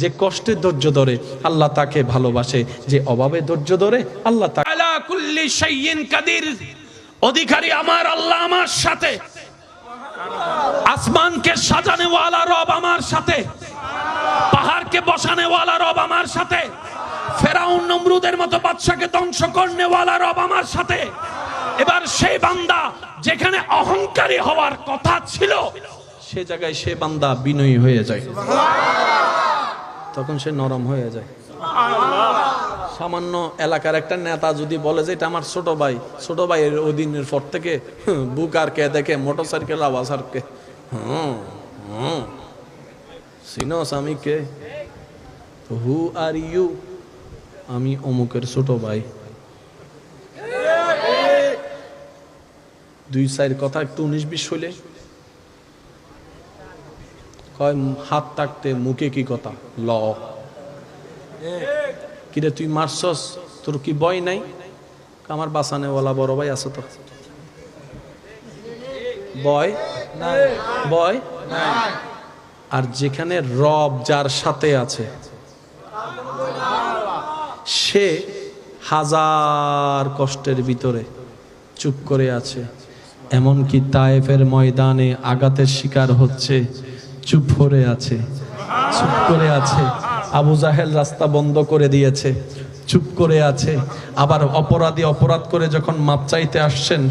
যে কষ্টে ধৈর্য ধরে আল্লাহ তাকে ভালোবাসে, যে অভাবে ধৈর্য ধরে আল্লাহ তাকে কাদির। অধিকারী আমার আল্লাহ আমার সাথে। আসমানকে সাজানে ওয়ালা রব আমার সাথে। পাহাড়কে বসানে ওয়ালা রব আমার সাথে। ফেরাউন নমরুদের মতো বাদশাকে ধ্বংস করনে ওয়ালা রব আমার সাথে। এবার সেই বান্দা যেখানে অহংকারী হওয়ার কথা ছিল, সে জায়গায় সে বান্দা বিনয়ী হয়ে যায়। তখন সে নরম হয়ে যায়। সামান্য এলাকার একটা নেতা যদি বলে যে, এটা আমার ছোট ভাই, ছোট ভাইয়ের দিনের পর থেকে বুক আর কে দেখে মোটর সাইকেল আওয়াজ আর কে, হুম আমি কে হু আর ইউ, আমি অমুকের ছোট ভাই। দুই সাইড কথা একটু উনিশ বিশ হইলে কয় হাত থাকতে মুখে কি কথা? ল। কিরে তুই মারছস? তোর কি বয় নাই? আমার বাসানে ওলা বড় ভাই আছে তো। বয়? বয়? আর যেখানে রব যার সাথে আছে, সে হাজার কষ্টের ভিতরে চুপ করে আছে। এমনকি তায়েফের ময়দানে আঘাতের শিকার হচ্ছে। চুপ করে আছে, চুপ করে আছে। আবু জাহেল রাস্তা বন্ধ করে দিয়েছে, চুপ করে আছে। আবার অপরাধী অপরাধ করে যখন মাপ চাইতে আসছেন,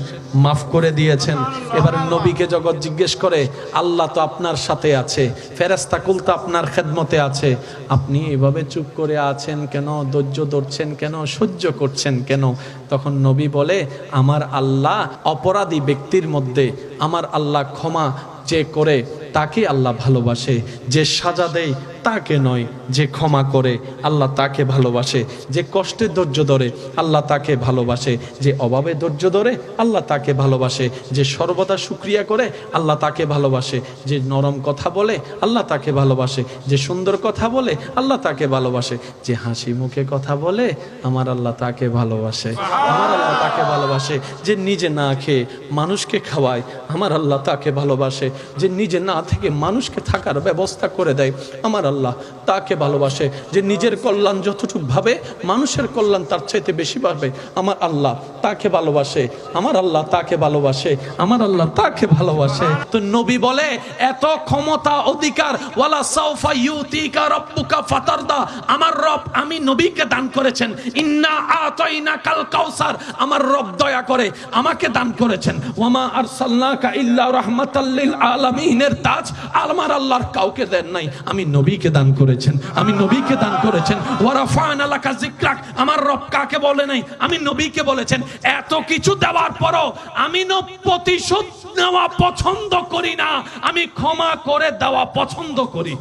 মাফ করে দিয়েছেন। এবার নবীকে জগৎ জিজ্ঞেস করে, আল্লাহ তো আপনার সাথে আছে ফেরেস্তা কুল তো আপনার খেদমতে আছে। আপনি এভাবে চুপ করে আছেন কেন? ধৈর্য ধরছেন কেন? সহ্য করছেন কেন? তখন নবী বলে, আমার আল্লাহ অপরাধী ব্যক্তির মধ্যে, আমার আল্লাহ ক্ষমা যে করে তাকে আল্লাহ ভালোবাসে। যে সাজা দেয় তাকে নয়, যে ক্ষমা করে আল্লাহ তাকে ভালোবাসে। যে কষ্টে ধৈর্য ধরে আল্লাহ তাকে ভালোবাসে। যে অভাবে ধৈর্য ধরে আল্লাহ তাকে ভালোবাসে। যে সর্বদা সুক্রিয়া করে আল্লাহ তাকে ভালোবাসে। যে নরম কথা বলে আল্লাহ তাকে ভালোবাসে। যে সুন্দর কথা বলে আল্লাহ তাকে ভালোবাসে। যে হাসি মুখে কথা বলে আমার আল্লাহ তাকে ভালোবাসে। আমার আল্লাহ তাকে ভালোবাসে। যে নিজে না খেয়ে মানুষকে খাওয়ায় আমার আল্লাহ তাকে ভালোবাসে। যে নিজে না থেকে মানুষকে থাকার ব্যবস্থা করে দেয়। আমার আল্লাহ তাকে ভালোবাসে যে নিজের কল্যাণ যতটুকু ভাবে, মানুষের কল্যাণ তার চাইতে বেশি পাবে আমার আল্লাহ তাকে ভালোবাসে, আমার আল্লাহ তাকে ভালোবাসে, আমার আল্লাহ তাকে ভালোবাসে। তো নবী বলে, এত ক্ষমতা অধিকার, ওয়ালা সাউফা ইউতিকা রব্বুকা ফাতারদা। আমার রব আমি নবীকে দান করেছেন। ইন্না আতাইনা কাল কাউসার। আমার রব দয়া করে আমাকে দান করেছেন। ওয়ামা আরসালনাকা ইল্লা রাহমাতাল লিল আলামিনের তাজ আমার আল্লাহর কাউকে দেন নাই। আমি নবীকে দান করেছেন। আমি নবীকে দান করেছেন। ওয়ারাফানা লাকা যিকরাক। আমার রব কাকে বলে নাই? আমি নবীকে বলেছেন, এত কিছু দেওয়ার পরও আমি প্রতিশোধ নেওয়া পছন্দ করি না। আমি ক্ষমা করে দেওয়া পছন্দ করি।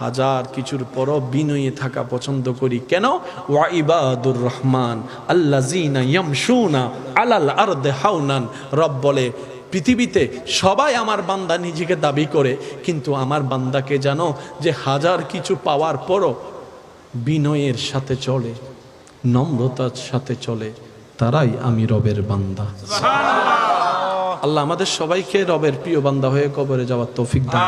হাজার কিছুর পরও বিনয়ে থাকা পছন্দ করি। কেন? ওয়াইবাদুর রহমান আল্লাজিনা ইয়ামশুনা আলাল আরদে হাউনান রব বলে পৃথিবীতে সবাই আমার বান্দা নিজেকে দাবি করে কিন্তু আমার বান্দাকে জানো যে হাজার কিছু পাওয়ার পরও বিনয়ের সাথে চলে নম্রতার সাথে চলে তারাই আমি রবের বান্দা। আল্লাহ আমাদের সবাইকে রবের প্রিয় বান্দা হয়ে কবরে যাওয়ার তৌফিক দান।